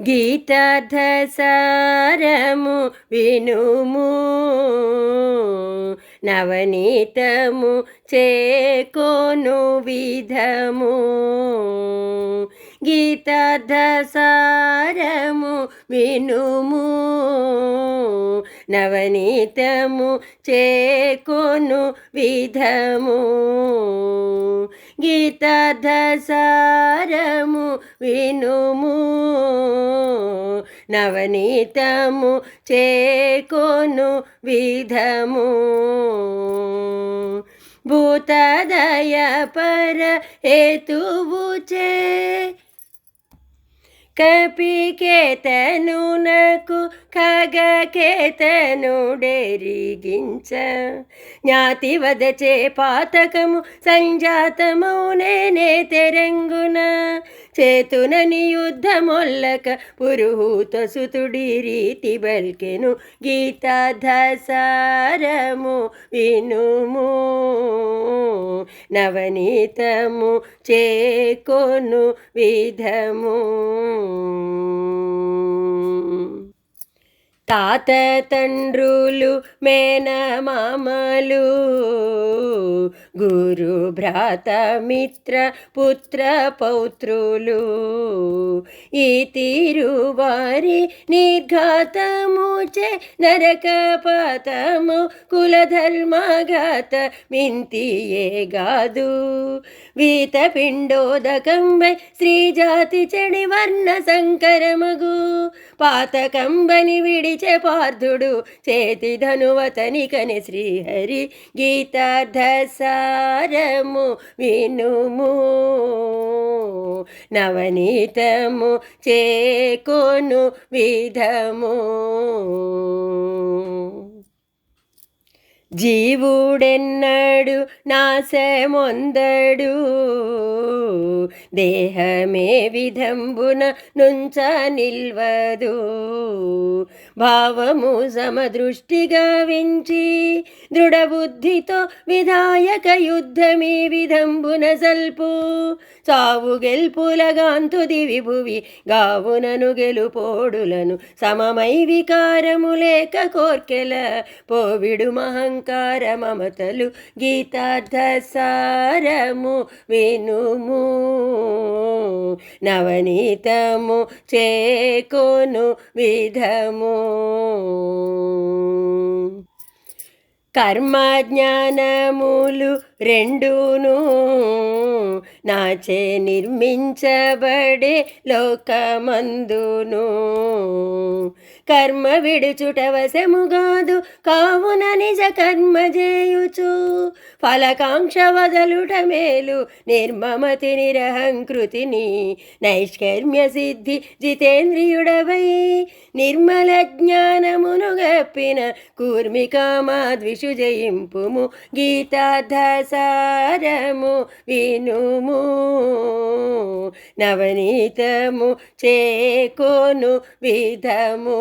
గీతార్థ సారము వినుము నవనీతము చేకోను విధము. గీతార్థ సారము వినుము నవనీతము చేకోను విధము. గీతార్థసారము వినుము నవనీతము చేకొను విధము. భూతదయ పర హేతువు చే కపికేతనునకు ఖగకేతనుడెరిగించ జ్ఞాతి వదచే పాతకము సంజాతమౌనే తెరంగున. చేతునని యుద్ధమొల్లక పురుహూత సుతుడి రీతి బల్కెను గీతాధసారము వినుము. నవనీతము చేకొను విధము. తాత తండ్రులు మేనమామలు గురు భ్రాత మిత్ర పుత్ర పౌత్రులు. ఈ తిరువారి నిర్ఘాతము చే నరకపాతము కులధర్మఘాత మింతియే గాదు. వీత పిండోదకంబై చెడి వర్ణ సంకరమగు పాతకంబని విడి పార్థుడు చేతి ధనువతనికని శ్రీహరి గీతార్థసారము వినుము. నవనీతము చేకొను విధము. జీవుడెన్నడు నాశమొందడు. దేహమే విధంబున నుంచ నిల్వదు. భావము సమదృష్టిగా వించి దృఢబుద్ధితో విధాయక యుద్ధమే విధంబున సల్పు చావు గెల్పులగాంతు విభువి గావునను గెలుపోడులను సమమై వికారము లేక కోర్కెల పోవిడు మహం అహంకార మమతలు గీతార్థసారము వినుము. నవనీతము చేకొను విధము. కర్మ జ్ఞానములు రెండును నాచే నిర్మించబడే లోకమందును. కర్మ విడుచుట వశముగాదు కావున నిజ కర్మ చేయుచు ఫలకాంక్ష వదలుట మేలు నిర్మమతి నిరహంకృతిని. నైష్కర్మ్య సిద్ధి జితేంద్రియుడవై నిర్మల జ్ఞానమును గప్పిన కూర్మికామాద్విషు జయింపుము సారము వినుము నవనీతము చేకోను విధము.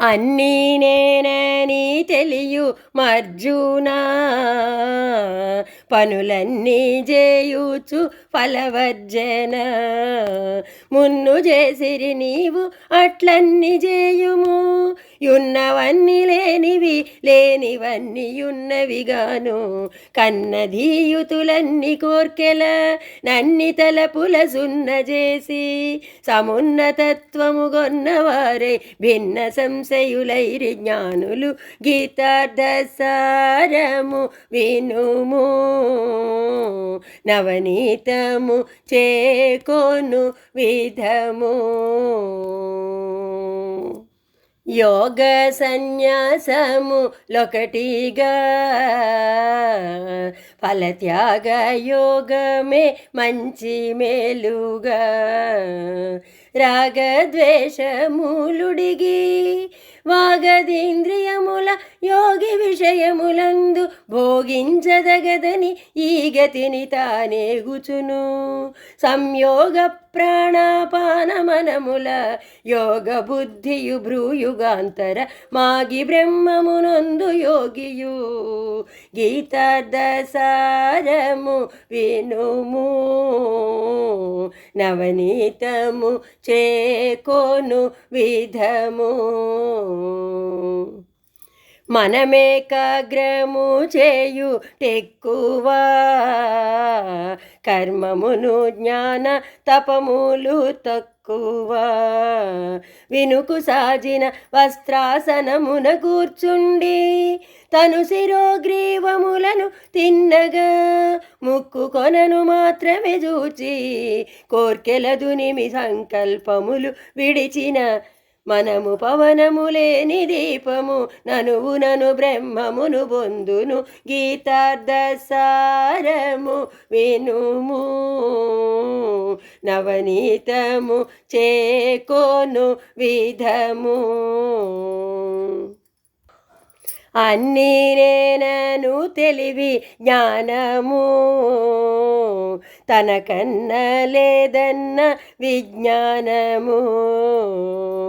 అన్నీ నేనని తెలియు మర్జునా పనులన్నీ చేయుచు ఫలవర్జన. మున్ను చేసిరి నీవు అట్లన్నీ చేయుము యున్నవన్నీ లేనివి లేనివన్నీ ఉన్నవిగాను కన్నధీయుతులన్నీ కోర్కెల నన్ని తలపుల సున్న చేసి సమున్నతత్వము గొన్నవారై భిన్న సంశయులైరి జ్ఞానులు గీతార్థసారము వినుము. నవనీతము చేకోను విధము. యోగ సన్యాసము లొకటిగా. ఫలత్యాగ యోగమే మంచి మేలుగా. రాగద్వేషములుడిగి వాగదీంద్రియముల యోగి విషయములందు భోగించదగదని ఈ గతిని తానేగుచును. సంయోగ మనముల యోగ బుద్ధియు భ్రూయుగాంతర మాగి బ్రహ్మమునందు యోగియు. గీతార్థసారము వినుము నవనీతము చేకోను విధము. మనమేకాగ్రము చేయు టెక్కువా కర్మమును జ్ఞాన తపములు తక్కువ. వినుకు సాజిన వస్త్రాసనమున కూర్చుండి తను శిరోగ్రీవములను తిన్నగా ముక్కు కొనను మాత్రమే చూచి కోర్కెల దునిమి సంకల్పములు విడిచిన మనము పవనము లేని దీపము ననువు నను బ్రహ్మమును బొందును గీతార్థసారము వినుము. నవనీతము చేకోను విధము. అన్నీ నేనను తెలివి జ్ఞానము. తనకన్న లేదన్న విజ్ఞానము.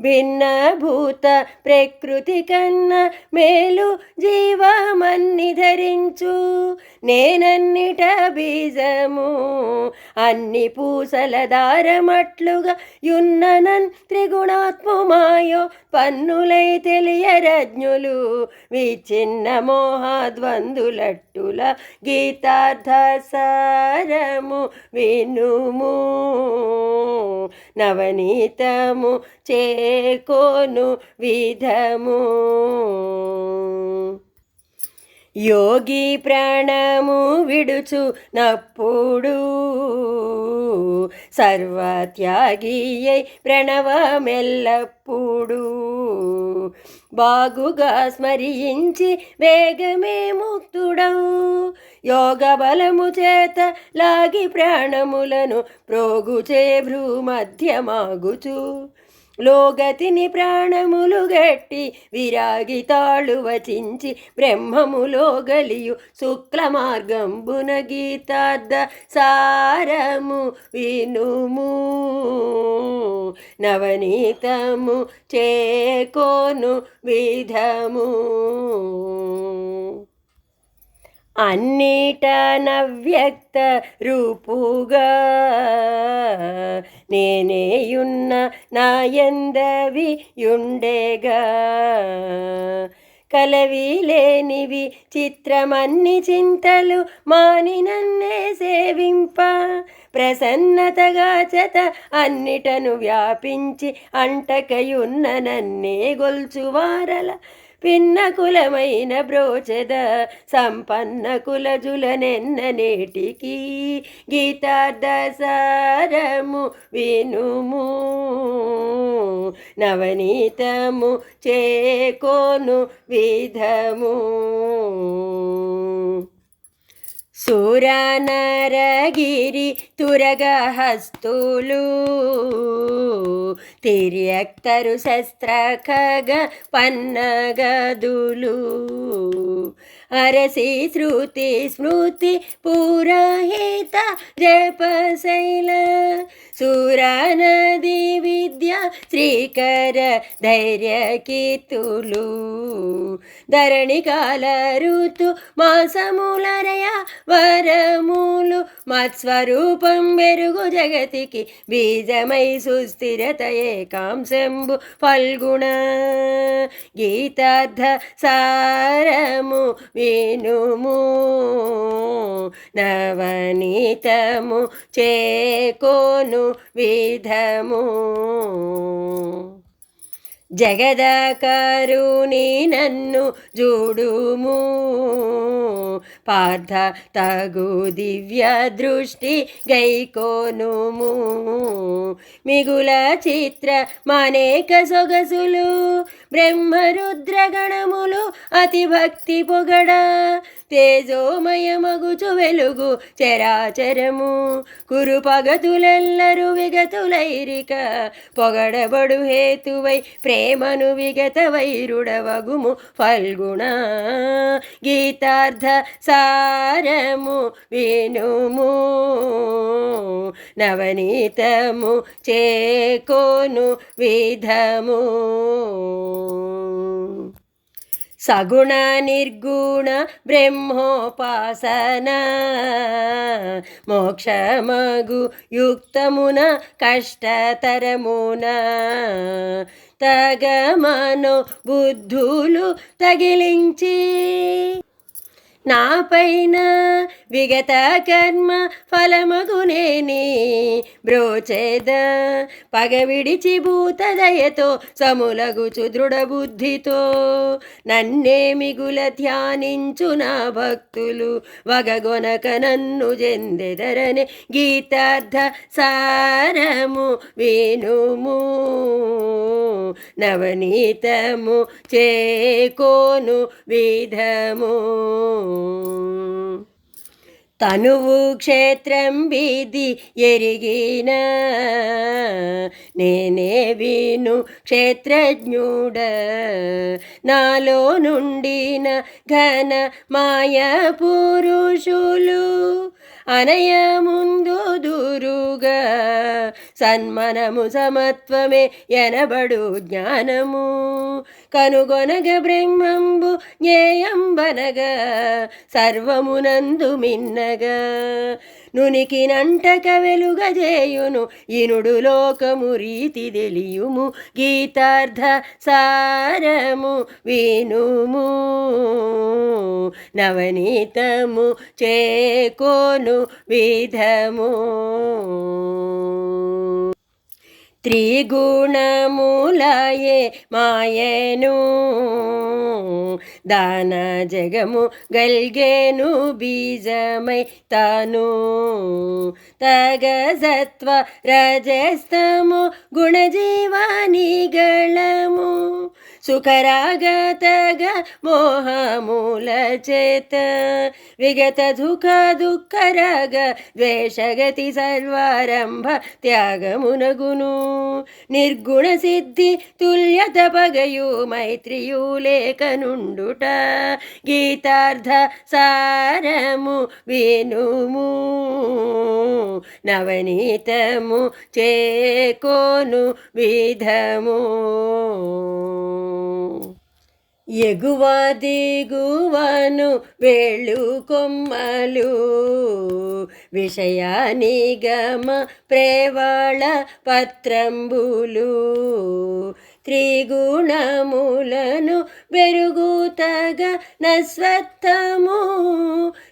భిన్నభూత ప్రకృతి కన్న మేలు జీవమన్ని ధరించు. నేనన్నిట బీజము అన్ని పూసల దారమట్లుగా యున్ననన్ త్రిగుణాత్మమాయో పన్నులై తెలియరజ్ఞులు విచిన్న మోహాద్వందులట్టుల గీతార్థ సారము వినుము. నవనీతము చే చేకోను విధము. యోగి ప్రాణము విడుచు నప్పుడు సర్వత్యాగి ప్రణవమెల్లప్పుడు బాగుగా స్మరించి వేగమే ముక్తుడవు యోగ బలము చేత లాగి ప్రాణములను ప్రోగుచే భ్రూమధ్యమాగుచు. లోగతిని ప్రాణములు గట్టి విరాగి తాళు వచించి బ్రహ్మములో గలియు శుక్ల మార్గంబున గీతార్థ సారము వినుము. నవనీతము చేకోను విధము. అన్నిట నవ్యక్త రూపుగా నేనేయున్న నాయందవి యుండేగా కలవి లేనివి చిత్రమన్ని చింతలు మాని నన్నే సేవింప. ప్రసన్నతగా చత అన్నిటను వ్యాపించి అంటకయున్న నన్నే గొల్చువారల. పిన్న కులమైన బ్రోచద సంపన్న కులజులనెన్న నేటికి గీతార్థ సారము వినుము. నవనీతము చేకోను విధము. సురనరగిరి తురగహస్తులు. తిర్యక్తరు శస్త్ర ఖగ పన్నగదులు. అరసి శృతి స్మృతి పురహిత జపశైల. సురనది శ్రీకర ధైర్య కీర్తులు. ధరణి కాల ఋతు మాసములరయ వరములు. మత్స్వరూపం వెరుగు జగతికి బీజమై సుస్థిరత ఏకాంశంబు ఫల్గుణ. గీతార్థ సారము వినుము. నవనీతము చేకోను విధము. జగదాకారుని నన్ను జూడుము. పార్థ తగు దివ్య దృష్టి గైకోనుము మిగుల చిత్ర మానేక సొగసులు బ్రహ్మరుద్రగణములు అతి భక్తి పొగడ. తేజోమయమగుచు వెలుగు చరాచరము. కురు పగతులెల్లరు విగతులైరిక పొగడబడు హేతువై ప్రేమను విగత వైరుడవగుము ఫల్గుణ. గీతార్థ సారము వినుము నవనీతము చేకోను విధము. సగుణ నిర్గుణ బ్రహ్మోపాసన. మోక్షమగు యుక్తమున కష్టతరమున. తగమను బుద్ధులు తగిలించి నాపైన విగత కర్మ ఫలమగునేని బ్రోచేద. పగ విడిచి భూతదయతో సములగుచు దృఢ బుద్ధితో నన్నే మిగుల ధ్యానించు నా భక్తులు. వగగొనక నన్ను జెందెదరని గీతార్థ సారము వేణుము నవనీతము చేకోను విధము. తనువు క్షేత్రం వీధి ఎరిగిన నేనే విను క్షేత్రజ్ఞుడ. నాలో నుండిన ఘన మాయ పురుషులు అనయ ముందు సన్మనము సమత్వమే ఎనబడు జ్ఞానము కనుగొనగ బ్రహ్మంబు జ్ఞేయంబనగా సర్వమునందు మిన్నగా నునికినంటక వెలుగజేయును. ఇనుడు లోకము రీతి తెలియుము. గీతార్థ సారము వినుము. నవనీతము చేకోను విధము. త్రిగుణములయే మాయను దాన జగము గల్గేను బీజమై తాను తగజత్వ రజస్తము గుణజీవానిಗಳము సుఖరాగతగ మోహమూల చేత విగత దుఃఖ దుఃఖరాగ ద్వేషగతి సర్వారంభ త్యాగమునగును. నిర్గుణ సిద్ధి తుల్యత పగయు మైత్రియు లేఖనుండుట. గీతార్థ సారము వినుము. నవనీతము చేకోను విధము. ఎగువ దిగువను వేళ్ళు కొమ్మలు విషయానిగమ ప్రేవాళ పత్రంబులు. త్రిగుణములను బెరుగుతగ నస్వత్థము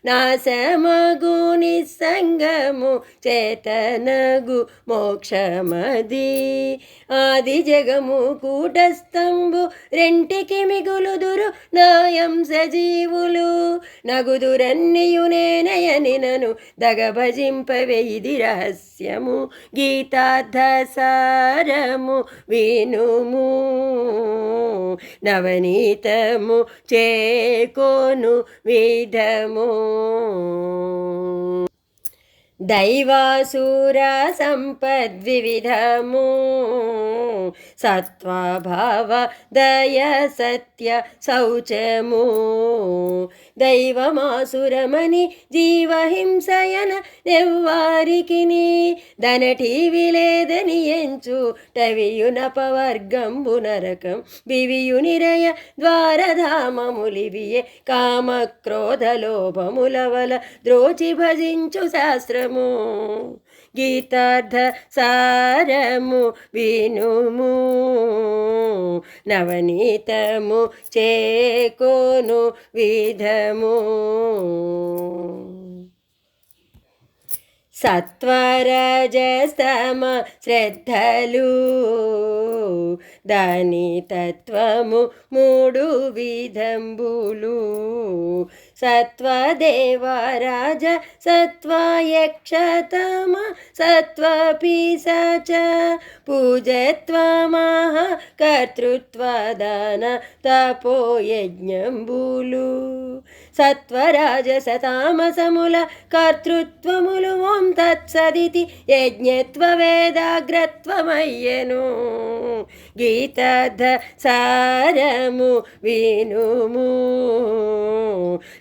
నాశమగు నిస్సంగము చేతనగు మోక్షమది. ఆది జగము కూటస్థంబు రెంటికి మిగులుదురు నాయం సజీవులు నగుదురన్నియు నేనయని నను దగభజింపవే ఇది రహస్యము. గీతార్థ సారము వినుము నవనీతము చేకోను విధము. దైవాసూర సంపద్వివిధము. సత్వభావ దయ సత్య శౌచము. దైవమాసురమని జీవహింసయన ఎవ్వారికి దనటి విలేదని ఎంచు టవియునపవర్గంబు నరకం వివియునిరయ ద్వారధామములివియే కామక్రోధలోభములవల ద్రోచి భజించు శాస్త్రం సారము గీతార్థ సారము వినుము. నవనీతము చేకోను విధము. సత్వరజస్తమ శ్రద్ధలు దాని తత్వము మూడు విధంబులు. సత్వదేవరాజ సత్వయక్షతమ సత్వపిసచ పూజత్వమహ కర్తృత్వదాన తపోయజ్ఞంబులు సత్వరాజసతామసముల కర్తృత్వములు ఓం తత్సదితి యజ్ఞత్వ వేదాగ్రత్వమయ్యను గీతార్థ సారము వినుము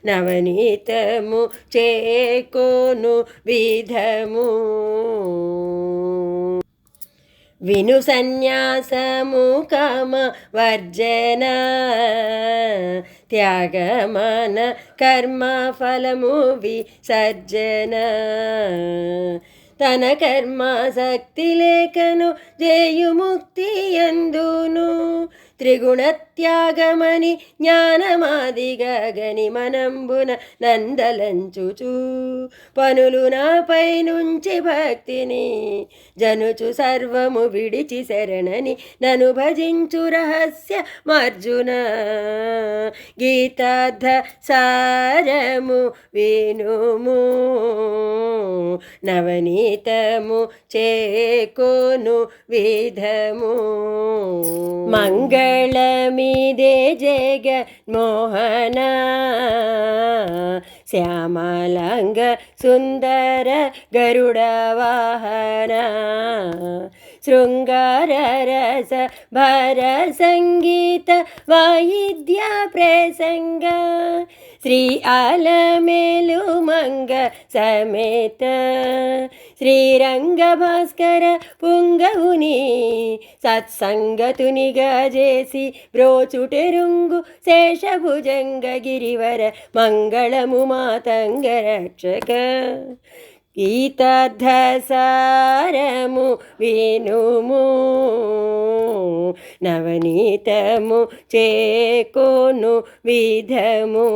నవనీతము చేకోను విధము. విను సన్యాసము కామ వర్జన. త్యాగమన కర్మ ఫలము విసర్జన. తన కర్మ శక్తి లేఖను జేయుముక్తి ఎందును. త్రిగుణత్యాగమని జ్ఞానమాది జ్ఞానమాదిగా మనంబున నందలంచుచు పనులు నాపై నుంచి భక్తిని జనుచు సర్వము విడిచి శరణని నను భజించు రహస్య మార్జున గీతార్థ సారము వినుము నవనీతము చేకోను విధము మంగళ ळमि दे जे गोहन श्यामलङ्गन्दर गरुडवाहन श्रृङ्गारस भर सङ्गीत वा इद्या प्रसङ्गी आलमलुमङ्गत శ్రీ శ్రీరంగ భాస్కర పుంగవుని సత్సంగతునిగా చేసి బ్రోచుటెరుంగు శేషభుజంగ గిరివర మంగళము మాతంగ రక్షక. గీతార్థసారము వినుము నవనీతము చేకోను విధము.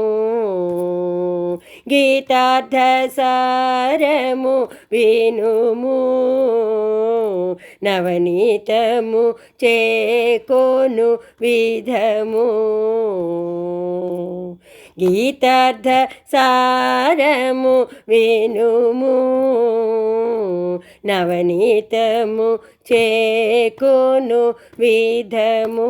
గీతార్థసారము వినుము నవనీతము చేకోను విధము. గీతార్థ సారము వినుము నవనీతము చేకోను విధము.